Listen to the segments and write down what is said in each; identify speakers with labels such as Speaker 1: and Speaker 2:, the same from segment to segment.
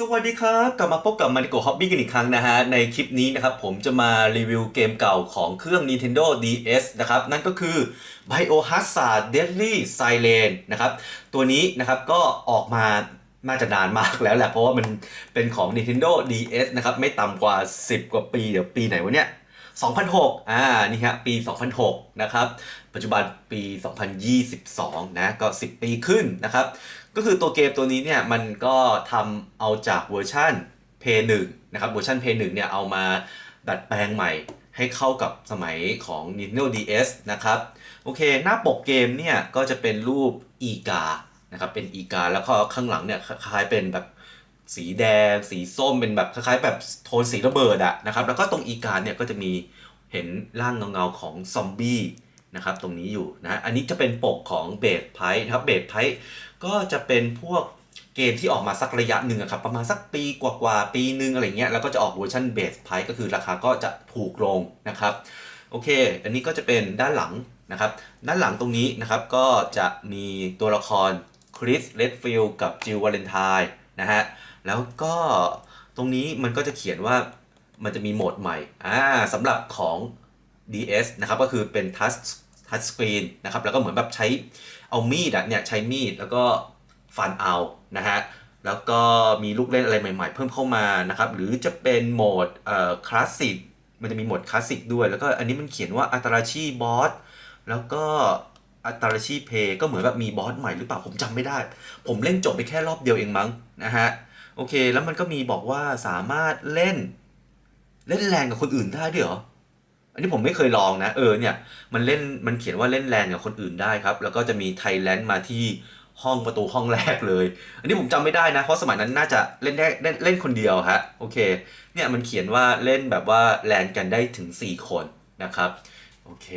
Speaker 1: สวัสดีครับ กลับมาพบกับมาริโกฮอบบี้กันอีกครั้งนะฮะ ในคลิปนี้นะครับผมจะมารีวิวเกมเก่าของเครื่อง Nintendo DS นะครับ นั่นก็คือ Biohazard Deadly Silence นะครับ ตัวนี้นะครับก็ออกมาน่าจะนานมากแล้วแหละ เพราะว่ามันเป็นของ Nintendo DS นะครับ ไม่ต่ำกว่า 10 กว่าปี เดี๋ยวปีไหนวะเนี่ย2006 อ่า นี่ฮะ ปี 2006 นะครับ ปัจจุบันปี 2022 นะ ก็ 10 ปีขึ้นนะครับ ก็คือตัวเกมตัวนี้เนี่ยมันก็ทำเอาจากเวอร์ชัน p 1นะครับเวอร์ชัน p 1เนี่ยเอามาดัดแปลงใหม่ให้เข้ากับสมัยของ Nintendo DS นะครับ โอเค หน้าปกเกมเนี่ยก็จะเป็นรูปอีกานะครับเป็นอีกาแล้วก็ข้างหลังเนี่ยคล้ายเป็นแบบสีแดง สีส้มเป็นแบบคล้ายๆ แบบโทนสีระเบิดอะนะครับแล้วก็ตรงอีกาเนี่ยก็จะมีเห็นร่างเงาๆของซอมบี้ นะครับตรงนี้อยู่นะอันนี้จะเป็นปกของเบสไพนะครับเบสไพก็จะเป็นพวกเกมที่ออกมาสักระยะหนึ่งครับประมาณสักปีกว่าๆปีหนึ่งอะไรเงี้ยแล้วก็จะออกเวอร์ชันเบสไพก็คือราคาก็จะถูกลงนะครับโอเค อันนี้ก็จะเป็นด้านหลังนะครับด้านหลังตรงนี้นะครับก็จะมีตัวละครคริสเลดฟิลกับจิลวาเลนไทน์นะฮะแล้วก็ตรงนี้มันก็จะเขียนว่ามันจะมีโหมดใหม่อ่าสำหรับของ DS นะครับก็คือเป็น touch touch screen นะครับแล้วก็เหมือนแบบใช้เอามีดเนี่ยใช้มีดแล้วก็ฟันเอานะฮะแล้วก็มีลูกเล่นอะไรใหม่ๆ เพิ่มเข้ามานะครับหรือจะเป็นโหมดเอ่อคลาสสิกมันจะมีโหมดคลาสสิกด้วย แล้วก็อันนี้มันเขียนว่าอัตราชีบอสแล้วก็อัตราชีเพย์ก็เหมือนแบบมีบอสใหม่หรือเปล่าผมจำไม่ได้ ผมเล่นจบไปแค่รอบเดียวเองมั้งนะฮะโอเค แล้วมันก็มีบอกว่าสามารถเล่น เล่นแรงกับคนอื่นได้ด้วยเหรอ อันนี้ผมไม่เคยลองนะเออเนี่ยมันเล่นมันเขียนว่าเล่นแรงกับคนอื่นได้ครับ แล้วก็จะมีไทยแลนด์มาที่ห้องประตูห้องแรกเลย อันนี้ผมจำไม่ได้นะ เพราะสมัยนั้นน่าจะเล่นได้เล่นเล่นคนเดียวฮะโอเคเนี่ยมันเขียนว่าเล่นแบบว่าแลนกันได้ถึง 4 คนนะครับโอเค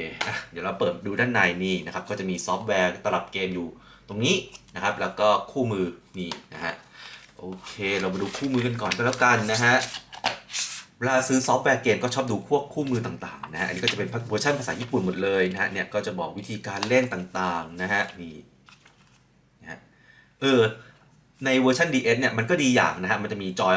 Speaker 1: เดี๋ยวเราเปิดดูด้านในนี่นะครับก็จะมีซอฟต์แวร์ตลับเกมอยู่ตรงนี้นะครับ แล้วก็คู่มือนี่นะฮะโอเค เรามาดูคู่มือกันก่อนก็แล้วกันนะฮะ เวลาซื้อซอฟต์แวร์เกมก็ชอบดูพวกคู่มือต่างๆนะฮะ อันนี้ก็จะเป็นเวอร์ชันภาษาญี่ปุ่นหมดเลยนะฮะ เนี่ยก็จะบอกวิธีการเล่นต่างๆนะฮะนี่นะฮะเออในเวอร์ชัน DS เนี่ยมันก็ดีอย่างนะฮะ มันจะมีจอ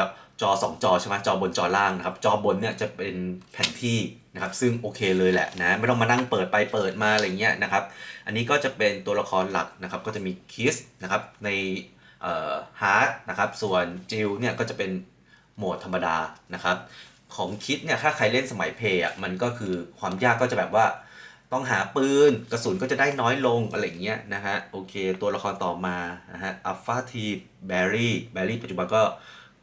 Speaker 1: จอ 2 จอใช่ไหมจอบนจอล่างนะครับ จอบนเนี่ยจะเป็นแผนที่นะครับ ซึ่งโอเคเลยแหละนะ ไม่ต้องมานั่งเปิดไปเปิดมาอะไรเงี้ยนะครับ อันนี้ก็จะเป็นตัวละครหลักนะครับ ก็จะมีคิสนะครับในฮาร์ดนะครับ ส่วนจิลเนี่ยก็จะเป็นโหมดธรรมดานะครับ ของคิดเนี่ยถ้าใครเล่นสมัยเพย์อะมันก็คือความยากก็จะแบบว่า ต้องหาปืนกระสุนก็จะได้น้อยลงอะไรอย่างเงี้ยนะฮะโอเค ตัวละครต่อมานะฮะอัลฟาทีแบรี่แบรี่ปัจจุบันก็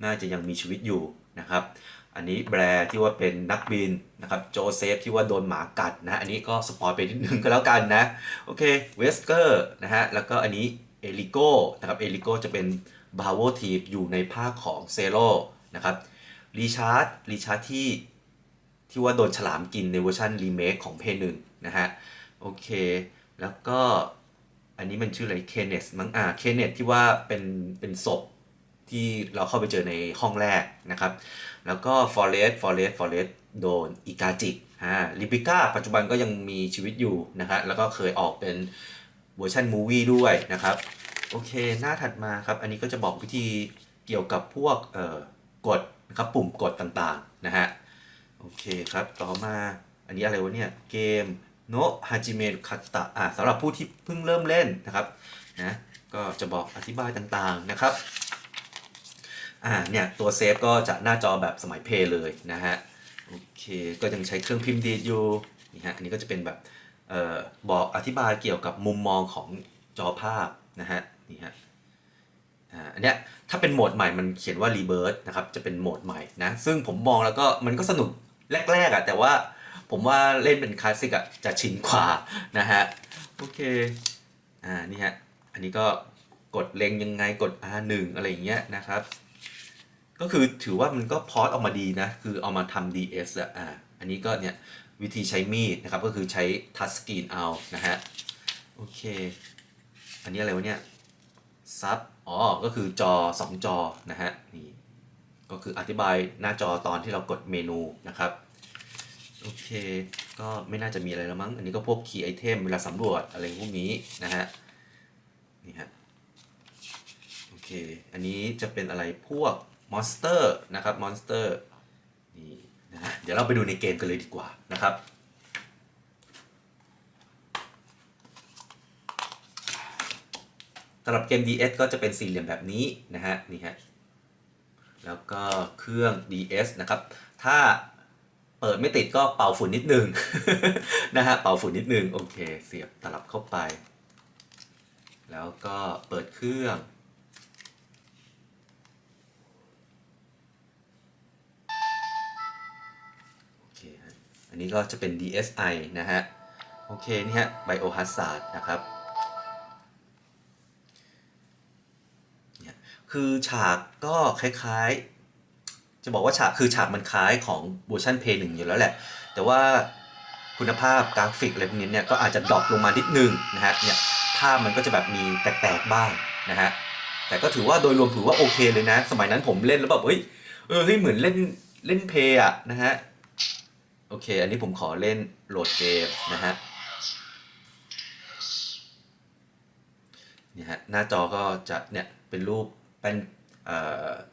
Speaker 1: น่าจะยังมีชีวิตอยู่นะครับอันนี้แบร์ที่ว่าเป็นนักบินนะครับโจเซฟที่ว่าโดนหมากัดนะอันนี้ก็สปอยไปนิดนึงก็แล้วกันนะโอเคเวสเกอร์นะฮะแล้วก็อันนี้เอลิโก้นะครับเอลิโก้จะเป็นบาวเวอร์ทีอยู่ในภาคของเซโร่นะครับ รีชาร์ดรีชาร์ดที่ที่ว่าโดนฉลามกินในเวอร์ชันรีเมคของเพย์หนึ่งนะฮะ โอเค แล้วก็อันนี้มันชื่ออะไรเคนเนสมั้งอ่าเคนเนสที่ว่าเป็นเป็นศพที่เราเข้าไปเจอในห้องแรกนะครับ แล้วก็ฟอเรสฟอเรสฟอเรสโดนอิกาจิอ่าลิปิก้าปัจจุบันก็ยังมีชีวิตอยู่นะครับแล้วก็เคยออกเป็นเวอร์ชันมูวี่ด้วยนะครับ โอเค หน้าถัดมาครับ อันนี้ก็จะบอกวิธีเกี่ยวกับพวกเอ่อกฎ นะครับปุ่มกดต่างๆนะฮะโอเคครับต่อมาอันนี้อะไรวะเนี่ยเกมโนฮาจิเมะคัตตะอ่าสำหรับผู้ที่เพิ่งเริ่มเล่นนะครับนะก็จะบอกอธิบายต่างๆนะครับอ่าเนี่ยตัวเซฟก็จะหน้าจอแบบสมัยเพย์เลยนะฮะโอเคก็ยังใช้เครื่องพิมพ์ดีดอยู่นี่ฮะอันนี้ก็จะเป็นแบบเอ่อบอกอธิบายเกี่ยวกับมุมมองของจอภาพนะฮะนี่ฮะ อันเนี้ยถ้าเป็นโหมดใหม่มันเขียนว่า Rebirth นะครับจะเป็นโหมดใหม่นะซึ่งผมมองแล้วก็มันก็สนุกแรกๆอะ่ะแต่ว่าผมว่าเล่นเป็นคลาสสิกอะ่ะจะชินกว่านะฮะโอเคอ่านี่ฮะอันนี้ก็กดเล็งยังไงกด R1 อะไรอย่างเงี้ยนะครับ ก็คือถือว่ามันก็พอร์ตออกมาดีนะ คือเอามาทำ DS อะอ่าอันนี้ก็เนี่ยวิธีใช้มีดนะครับ ก็คือใช้ทัชสกรีนเอานะฮะโอเค อันนี้อะไรวะเนี่ยซับ อ๋อ ก็คือจอ 2 จอนะฮะ นี่ ก็คืออธิบายหน้าจอตอนที่เรากดเมนูนะครับ โอเค ก็ไม่น่าจะมีอะไรแล้วมั้ง อันนี้ก็พวกคีย์ไอเทมเวลาสำรวจอะไรพวกนี้นะฮะ นี่ฮะ โอเค อันนี้จะเป็นอะไรพวกมอนสเตอร์นะครับ มอนสเตอร์ นี่นะฮะ เดี๋ยวเราไปดูในเกมกันเลยดีกว่านะครับ สำหรับเกม DS ก็จะเป็นสี่เหลี่ยมแบบนี้นะฮะนี่ฮะแล้วก็เครื่อง DS นะครับ ถ้าเปิดไม่ติดก็เป่าฝุ่นนิดนึง นะฮะ เป่าฝุ่นนิดนึง โอเค เสียบตลับเข้าไป แล้วก็เปิดเครื่อง โอเคฮะอันนี้ก็จะเป็น DSi นะฮะ โอเค นี่ฮะ Biohazard นะครับ คือฉากก็คล้ายๆ จะบอกว่าฉากคือฉากมันคล้ายของเวอร์ชัน Play 1อยู่แล้วแหละ แต่ว่าคุณภาพกราฟิกอะไรพวกนี้เนี่ยก็อาจจะดรอปลงมานิดนึงนะฮะเนี่ยภาพมันก็จะแบบมีแตกๆบ้างนะฮะแต่ก็ถือว่าโดยรวมถือว่าโอเคเลยนะ สมัยนั้นผมเล่นแล้วแบบเฮ้ยเออเฮ้ยเหมือนเล่นเล่นเพย์อะนะฮะโอเค อันนี้ผมขอเล่นโหลดเกมนะฮะเนี่ยฮะหน้าจอก็จะเนี่ยเป็นรูป เป็น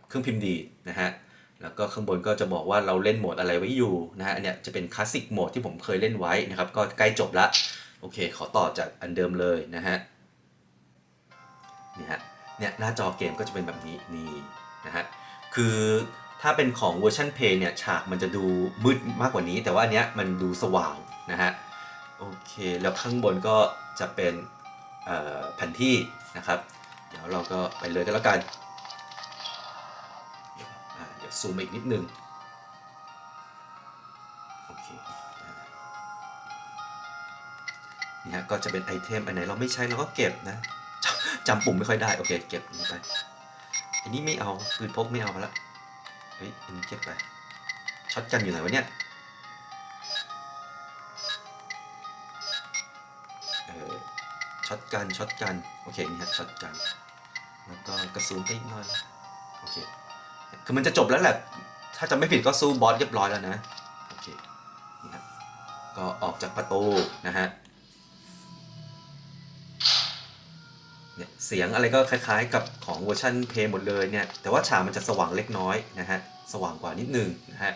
Speaker 1: เครื่องพิมพ์ดีนะฮะ แล้วก็ข้างบนก็จะบอกว่าเราเล่นโหมดอะไรไว้อยู่นะฮะ อันเนี่ยจะเป็นคลาสสิกโหมดที่ผมเคยเล่นไว้นะครับ ก็ใกล้จบละ โอเค ขอต่อจากอันเดิมเลยนะฮะ นี่ฮะ เนี่ยหน้าจอเกมก็จะเป็นแบบนี้นี่นะฮะ คือถ้าเป็นของเวอร์ชันเพย์เนี่ยฉากมันจะดูมืดมากกว่านี้ แต่ว่าอันเนี้ยมันดูสว่างนะฮะ โอเค แล้วข้างบนก็จะเป็นเอ่อแผนที่นะครับ เดี๋ยวเราก็ไปเลยกันแล้วกันเดี๋ยวอ่าเดี๋ยวซูมอีกนิดนึงโอเคนี่ฮะก็จะเป็นไอเทมอันไหนเราไม่ใช้เราก็เก็บนะจำจำปุ่มไม่ค่อยได้โอเคเก็บนี้ไปอันนี้ไม่เอาปืนพกไม่เอามาละเฮ้ยอันนี้เก็บไปช็อตกันอยู่ไหนวะเนี่ย ช็อตกันช็อตกันโอเคนี่ฮะช็อตกันแล้วก็กระสุนไปอีกหน่อยโอเคคือมันจะจบแล้วแหละ ถ้าจะไม่ผิดก็สู้บอสเรียบร้อยแล้วนะโอเคนี่ครับก็ออกจากประตูนะฮะเนี่ยเสียงอะไรก็คล้ายๆ กับของเวอร์ชันเพย์หมดเลยเนี่ยแต่ว่าฉากมันจะสว่างเล็กน้อยนะฮะสว่างกว่านิดนึงนะฮะ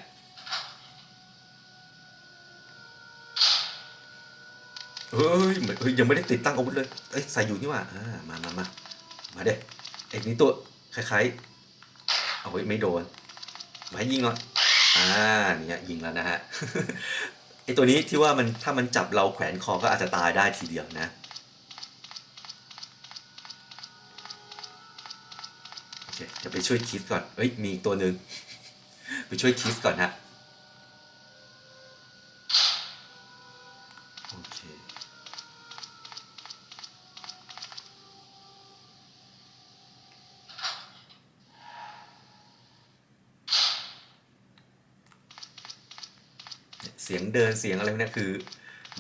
Speaker 1: เฮ้ยเฮ้ยยังไม่ได้ติดตั้งอาวุธเลยเอ้ยใส่อยู่นี่ว่าอ่ามามามามาเด้ไอ้นี่ตัวคล้ายๆเอาไว้ไม่โดนมายิงก่อนอ่าเนี่ยยิงแล้วนะฮะไอตัวนี้ที่ว่ามันถ้ามันจับเราแขวนคอก็อาจจะตายได้ทีเดียวนะโอเคจะไปช่วยคิดก่อนเอ้ยมีตัวหนึ่งไปช่วยคิดก่อนฮะ เสียงเดินเสียงอะไรพวกนี้คือ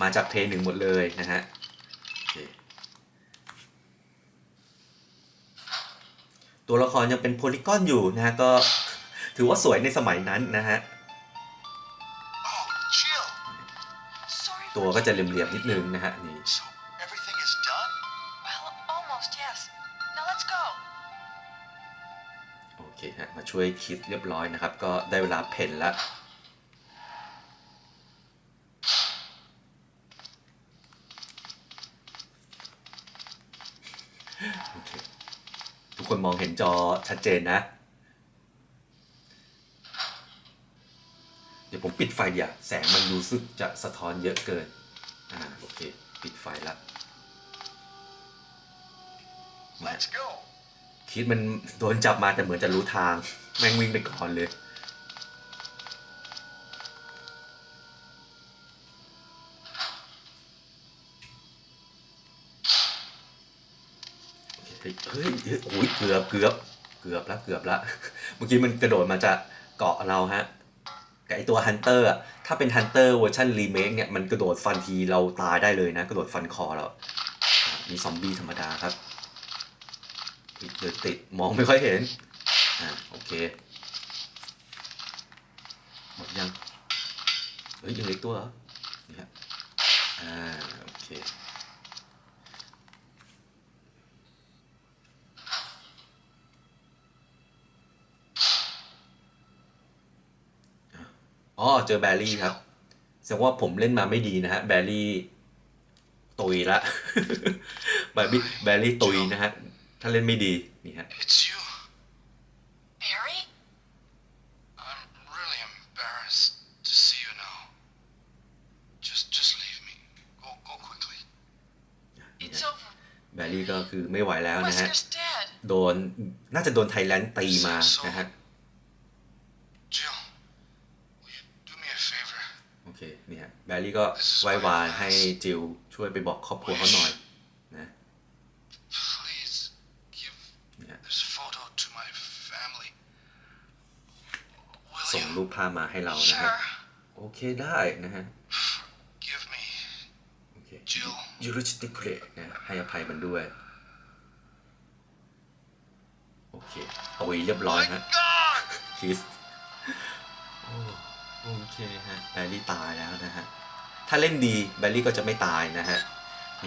Speaker 1: มาจากเพลงหนึ่งหมดเลยนะฮะตัวละครยังเป็นโพลีกอนอยู่นะฮะก็ถือว่าสวยในสมัยนั้นนะฮะตัวก็จะเหลี่ยมๆนิดนึงนะฮะนี่โอเคฮะมาช่วยคิดเรียบร้อยนะครับ ก็ได้เวลาเพ่นแล้วโอเคทุกคน มองเห็นจอชัดเจนนะ เดี๋ยวผมปิดไฟอย่าแสงมันรู้สึกจะสะท้อนเยอะเกิน อ่าโอเค ปิดไฟละ
Speaker 2: Let's go.
Speaker 1: คิดมันโดนจับมาแต่เหมือนจะรู้ทาง แม่งวิ่งไปก่อนเลย เฮ้ยเฮ้ยเฮ้ยโอ้ยเกือบเกือบเกือบละเกือบละเมื่อกี้มันกระโดดมาจากเกาะเราฮะกับไอตัวฮันเตอร์อะถ้าเป็นฮันเตอร์เวอร์ชันรีเมคเนี่ยมันกระโดดฟันทีเราตายได้เลยนะ กระโดดฟันคอเรามีซอมบี้ธรรมดาครับเฮ้ยเดินติดมองไม่ค่อยเห็นอ่าโอเคหมดยังเฮ้ยยังเหล็กตัวเหรอนี่ครับอ่าโอเค อ๋อเจอแบรี่ครับแสดงว่าผมเล่นมาไม่ดีนะฮะแบรี่ตุยละแบรี่แบรี่ตุยนะฮะถ้าเล่นไม่ดีนี่ฮะ
Speaker 2: It's you.
Speaker 3: Barry?
Speaker 2: I'm really embarrassed to see you now. Just, just leave me. Go, go quickly.
Speaker 3: It's over.
Speaker 1: แบรี่ก็คือไม่ไหวแล้วนะฮะ
Speaker 3: Wesker's dead.
Speaker 1: โดนน่าจะโดนไทยแลนด์ตีมานะฮะ
Speaker 2: Jill, will you do me a favor?
Speaker 1: โอเค นี่ฮะ แบรี่ก็ไหว้วานให้จิลช่วยไปบอกครอบครัวเขาหน่อยนะ
Speaker 2: Please give
Speaker 1: เนี่ย
Speaker 2: this photo to my family.
Speaker 1: ส่ง
Speaker 2: Will
Speaker 1: รู
Speaker 2: you
Speaker 1: ปภาพมาให้เรานะฮะ
Speaker 3: Sure.
Speaker 1: โอเคได้นะฮะ
Speaker 2: give me
Speaker 1: โอเค
Speaker 2: Jill?
Speaker 1: ยูริสติเครนะให้อภัยมันด้วย โอเค เอาไว้เรียบร้อย
Speaker 2: My
Speaker 1: ฮะ
Speaker 2: God!
Speaker 1: คิสโอ้โอเคฮะแบลลี่ตายแล้วนะฮะ ถ้าเล่นดีแบลลี่ก็จะไม่ตายนะฮะ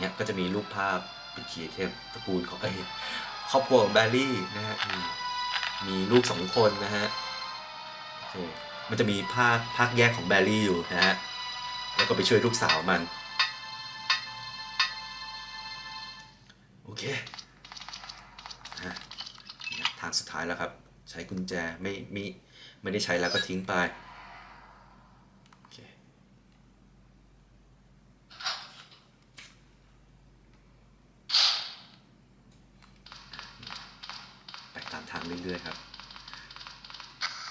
Speaker 1: เนี่ยก็จะมีรูปภาพเป็นคีเทมตระกูลของเอ้ครอบครัวของแบลลี่นะฮะมีลูกสองคนนะฮะโอเคมันจะมีภาคภาคแยกของแบลลี่อยู่นะฮะแล้วก็ไปช่วยลูกสาวมัน โอเคอะทางสุดท้ายแล้วครับ ใช้กุญแจไม่มีไม่ได้ใช้แล้วก็ทิ้งไป โอเค ไปตามทางเรื่อยๆครับ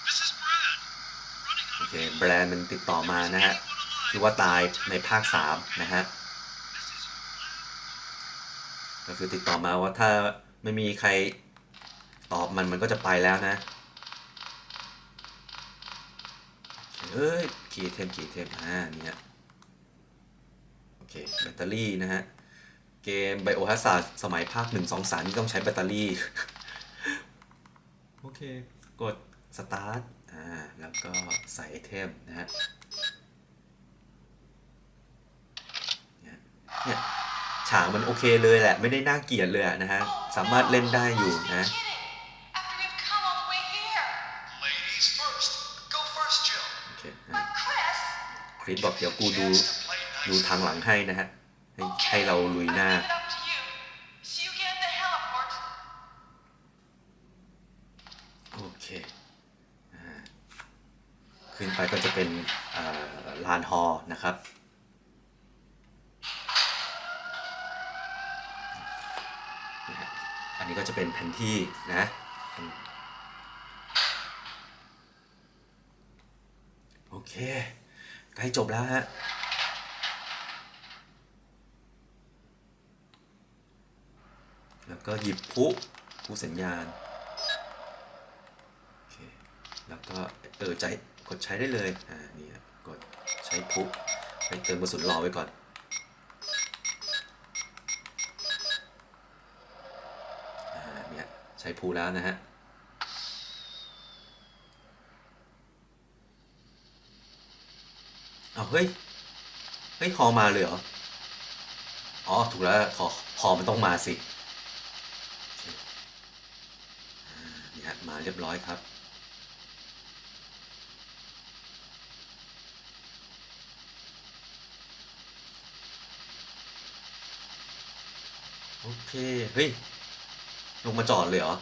Speaker 2: This is Brad.
Speaker 1: โอเค แบรนด์มันติดต่อมานะฮะ ที่ว่าตายในภาค3นะฮะก็คือติดต่อมาว่าถ้าไม่มีใครตอบมันมันก็จะไปแล้วนะเอ้ยคีย์เทมคีย์เทมอ่าเนี่ยโอเคแบตเตอรี่นะฮะ เกมไบโอฮ a ซาสมัยภาค 1 2 3 นี่ต้องใช้แบตเตอรี่ โอเค กดสตาร์ทอ่าแล้วก็ใส่ไอเทมนะฮะ เนี่ยเนี่ยฉากมันโอเคเลยแหละ ไม่ได้น่าเกลียดเลยอะนะฮะ สามารถเล่นได้อยู่นะ
Speaker 3: Kidding. After we've come all the way here.
Speaker 2: Ladies first. Go first, Jill.
Speaker 1: โอเค
Speaker 3: But Chris.
Speaker 1: คริสบอกเดี๋ยวกูดู
Speaker 2: Chance to play
Speaker 1: ดู
Speaker 2: nice.
Speaker 1: ทางหลังให้นะฮะ ให้ให้เราลุยหน้า
Speaker 3: I leave it up to you. See you again at the heliport.
Speaker 1: โอเคอ่าขึ้นไปก็จะเป็นอ่าลานฮอลล์นะครับ นะฮะอันนี้ ก็จะเป็นแผนที่นะโอเคใกล้จบแล้วฮะแล้วก็หยิบพลุพลุสัญญาณโอเคแล้วก็เออใจกดใช้ได้เลยอ่านี่กดใช้พลุไปเติมกระสุนรอไว้ก่อน เนี่ยใช้พลูแล้วนะฮะเอาเฮ้ย เฮ้ยคอมาเลยเหรอ อ๋อ ถูกแล้วคอคอมันต้องมาสิเนี่ฮะมาเรียบร้อยครับโอเค เฮ้ย ลงมาจอดเลยเหรอ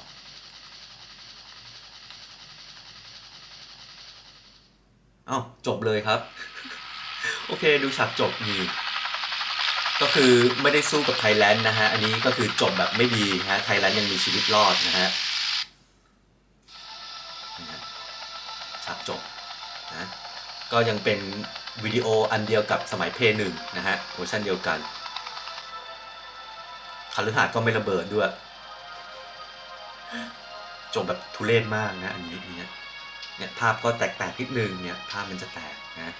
Speaker 1: เอ้าจบเลยครับ โอเคดูฉากจบนี่ก็คือไม่ได้สู้กับไทยแลนด์นะฮะ อันนี้ก็คือจบแบบไม่ดีนะฮะ ไทยแลนด์ยังมีชีวิตรอดนะฮะนี่ฮะฉากจบนะก็ยังเป็นวิดีโออันเดียวกับสมัยเพย์หนึ่งนะฮะเวอร์ชันเดียวกันคาลือหาดก็ไม่ระเบิดด้วย จบแบบทุเรศมากนะอันนี้เนี่ยเนี่ยภาพก็แตกๆนิดนึงเนี่ยภาพมันจะแตกนะ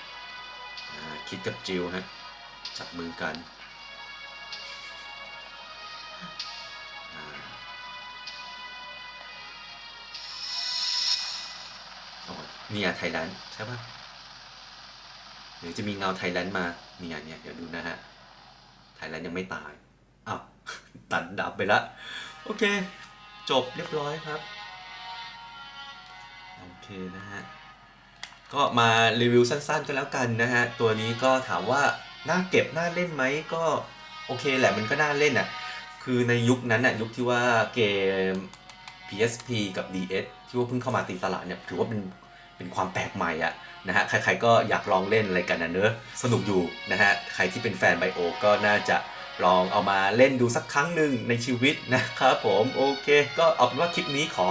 Speaker 1: คิดกับจิวฮะจับมือกันเนี่ยไทยแลนด์ใช่ปะหรือจะมีเงาไทยแลนด์มาเนี่ยเนี่ยเดี๋ยวดูนะฮะไทยแลนด์ยังไม่ตายอ้าวตัดดับไปละโอเค จบเรียบร้อยครับ โอเคนะฮะ ก็มารีวิวสั้นๆก็แล้วกันนะฮะ ตัวนี้ก็ถามว่าน่าเก็บน่าเล่นไหมก็โอเคแหละมันก็น่าเล่นอะ คือในยุคนั้นอะยุคที่ว่าเกม PSP กับ DS ที่ว่าเพิ่งเข้ามาตีตลาดเนี่ยถือว่าเป็นเป็นความแปลกใหม่อะนะฮะใครๆก็อยากลองเล่นอะไรกันนะเนอะสนุกอยู่นะฮะใครที่เป็นแฟนไบโอก็น่าจะ ลองเอามาเล่นดูสักครั้งหนึ่งในชีวิตนะครับผมโอเค ก็เอาเป็นว่าคลิปนี้ขอ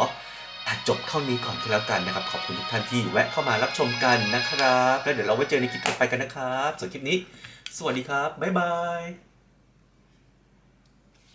Speaker 1: ตัดจบเท่านี้ก่อนที่แล้วกันนะครับ ขอบคุณทุกท่านที่แวะเข้ามารับชมกันนะครับ แล้วเดี๋ยวเราไว้เจอในคลิปต่อไปกันนะครับส่วนคลิปนี้ สวัสดีครับบ๊ายบาย